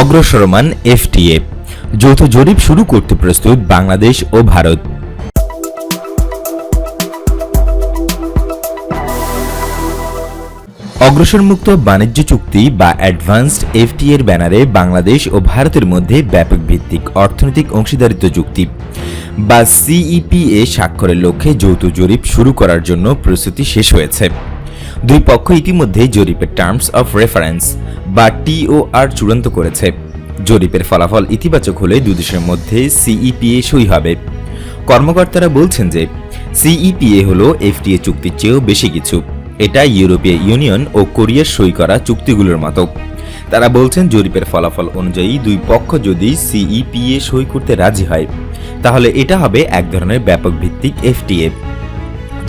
অগ্রসরমান FTA. যৌথ জরিপ শুরু করতে প্রস্তুত বাংলাদেশ ও ভারত। অগ্রসরমুক্ত বাণিজ্য চুক্তি বা অ্যাডভান্সড এফটি এর ব্যানারে বাংলাদেশ ও ভারতের মধ্যে ব্যাপক ভিত্তিক অর্থনৈতিক অংশীদারিত্ব চুক্তি বা সিইপিএ স্বাক্ষরের লক্ষ্যে যৌথ জরিপ শুরু করার জন্য প্রস্তুতি শেষ হয়েছে। দুই পক্ষ ইতিমধ্যে জরিপের টার্মস অফ রেফারেন্স বা টিওআর চূড়ান্ত করেছে। জরিপের ফলাফল ইতিবাচক হলে দুই দেশের মধ্যে সিইপিএ সই হবে। কর্মকর্তারা বলছেন যে সিইপিএ হল এফটিএ চুক্তির চেয়েও বেশি কিছু। এটা ইউরোপীয় ইউনিয়ন ও কোরিয়ার সই করা চুক্তিগুলোর মতো। তারা বলছেন জরিপের ফলাফল অনুযায়ী দুই পক্ষ যদি সিইপিএ সই করতে রাজি হয়, তাহলে এটা হবে এক ধরনের ব্যাপক ভিত্তিক এফটিএ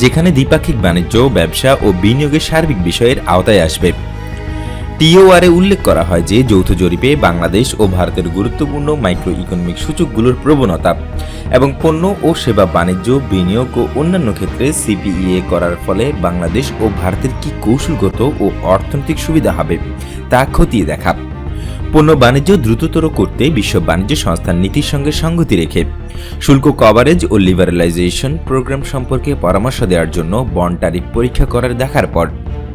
যেখানে দ্বিপাক্ষিক বাণিজ্য, ব্যবসা ও বিনিয়োগের সার্বিক বিষয়ের আওতায় আসবে। টিওআরে উল্লেখ করা হয় যে, যৌথ জরিপে বাংলাদেশ ও ভারতের গুরুত্বপূর্ণ মাইক্রো ইকোনমিক সূচকগুলোর প্রবণতা এবং পণ্য ও সেবা বাণিজ্য, বিনিয়োগ ও অন্যান্য ক্ষেত্রে সিপিইএ করার ফলে বাংলাদেশ ও ভারতের কি কৌশলগত ও অর্থনৈতিক সুবিধা হবে, তা খতিয়ে দেখা। পণ্য বাণিজ্য দ্রুততর করতে বিশ্ব বাণিজ্য সংস্থার নীতির সঙ্গে সঙ্গতি রেখে, শুল্ক কভারেজ ও লিবারালাইজেশন প্রোগ্রাম সম্পর্কে পরামর্শ দেওয়ার জন্য বন টারিফ পরীক্ষা করার দেখার পর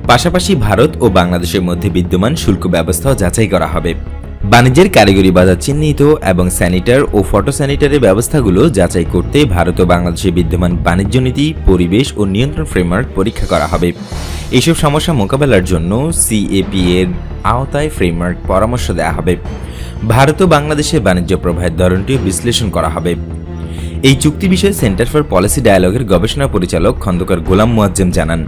পাশাপাশি ভারত ও বাংলাদেশের মধ্যে বিদ্যমান শুল্ক ব্যবস্থাও যাচাই করা হবে। বাণিজ্যের কারিগরি বাজার চিহ্নিত এবং স্যানিটার ও ফটো ফটোস্যানিটারি ব্যবস্থাগুলো যাচাই করতে ভারত ও বাংলাদেশের বিদ্যমান বাণিজ্য নীতি, পরিবেশ ও নিয়ন্ত্রণ ফ্রেমওয়ার্ক পরীক্ষা করা হবে। এসব সমস্যা মোকাবেলার জন্য সিএপি এর আওতায় ফ্রেমওয়ার্ক পরামর্শ দেওয়া হবে। ভারত ও বাংলাদেশের বাণিজ্য প্রবাহের ধরনটি বিশ্লেষণ করা হবে। এই চুক্তি বিষয়ে সেন্টার ফর পলিসি ডায়ালগের গবেষণা পরিচালক খন্দকার গোলাম মোয়াজ্জেম জানান,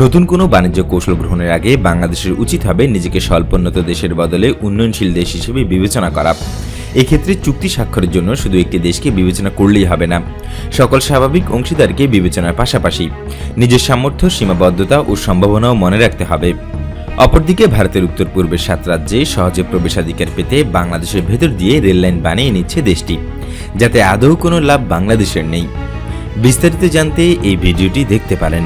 নতুন কোনো বাণিজ্য কৌশল গ্রহণের আগে বাংলাদেশের উচিত হবে নিজেকে স্বল্পোন্নত দেশের বদলে উন্নয়নশীল দেশ হিসেবে বিবেচনা করা। এক্ষেত্রে চুক্তি স্বাক্ষরের জন্য শুধু একটি দেশকে বিবেচনা করলেই হবে না, সকল স্বাভাবিক অংশীদারকে বিবেচনার পাশাপাশি। নিজের সামর্থ্য, সীমাবদ্ধতা ও সম্ভাবনাও মনে রাখতে হবে। অপরদিকে ভারতের উত্তর পূর্বের সাত রাজ্যে সহজে প্রবেশাধিকার পেতে বাংলাদেশের ভেতর দিয়ে রেললাইন বানিয়ে নিচ্ছে দেশটি, যাতে আদৌ কোনো লাভ বাংলাদেশের নেই। বিস্তারিত জানতে এই ভিডিওটি দেখতে পারেন।